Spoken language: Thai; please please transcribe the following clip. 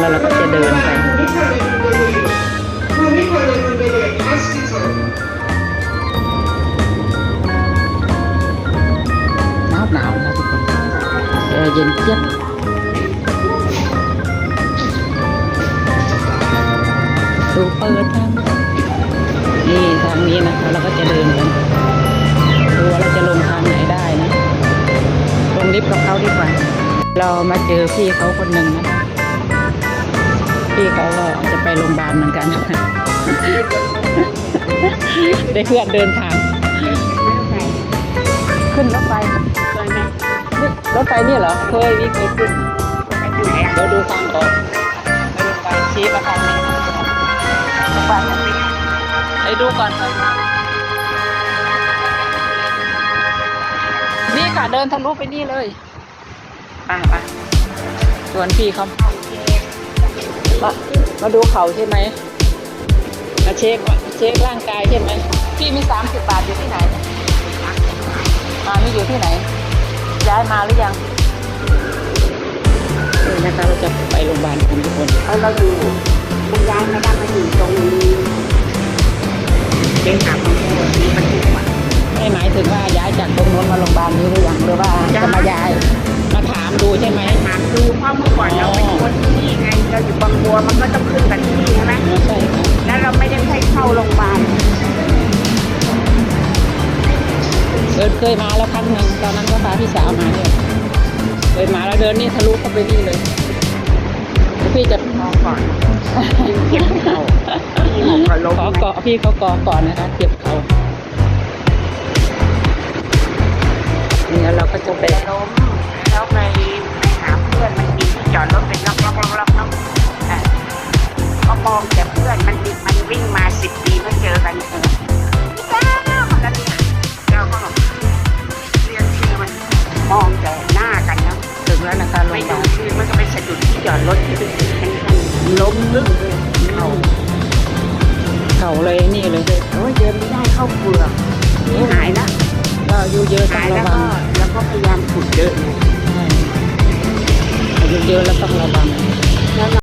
แล้วเราก็จะเดินไป หนาวหนาวนะทุกคนแอร์เย็นเจี๊บดูเปิดทางนี่ทางนี้นะคะเราก็จะเดินกันดูว่าเราจะลงทางไหนได้นะลงลิฟต์กับเขาดีกว่า เรามาเจอพี่เขาคนหนึ่งนะคะ พี่เขาก็จะไปโรงพยาบาลเหมือนกัน ได้เพื่อนเดินทาง ขึ้นรถไฟนี่รถไฟนี่เหรอ เคยนี่เคยขึ้นเดี๋ยวดูทางก่อนไปดูทางชี้มาทางนี้ไปไปดูก่อนนี่ค่ะเดินทะลุไปนี่เลยไปไปชวนพี่เขา มามาดูเขาใช่ไหมมาเช็คเช็คร่างกายใช่ไหมพี่มีสามสิบบาทอยู่ที่ไหนมานี่อยู่ที่ไหน ย้ายมาหรือยังนี่นะคะเราจะไปโรงพยาบาลกันทุกคนเอาเราอยู่คุณยายไม่ได้มาอยู่ตรงเป็นขาของแม่ที่มันถูกอะไม่หมายถึงว่าย้ายจากตรงโน้นมาโรงพยาบาลนี้หรือยังหรือว่าจะมาย้ายมาถามดูใช่ไหม ถามดูเพราะเมื่อก่อนเราเป็นคนที่นี่ไงเราอยู่บางบัวมันก็ต้องขึ้นกันที่ใช่ไหมไม่ใช่ค่ะแล้วเราไม่ได้ให้เข้าโรงพยาบาลเดินเคยมาแล้วครั้งหนึ่งตอนนั้นก็พาพี่สาวมาเนี่ยเคยมาแล้วเดินนี่ทะลุเข้าไปนี่เลยเดี๋ยวพี่จะมองก่อนเก็บเขาที่หกก็ล้มขอเกาะพี่เขาเกาะก่อนนะคะเก็บเขาาเลยนี่เลยโอ้ยเดินไม่ได้เข้าเปลือกนี่หายแล้วก็อายุเยอะต้อหางยระแล้ววัก็งแล้วก็พยายามขุดเดินใช่อายุเยอะแล้วต้องระวัง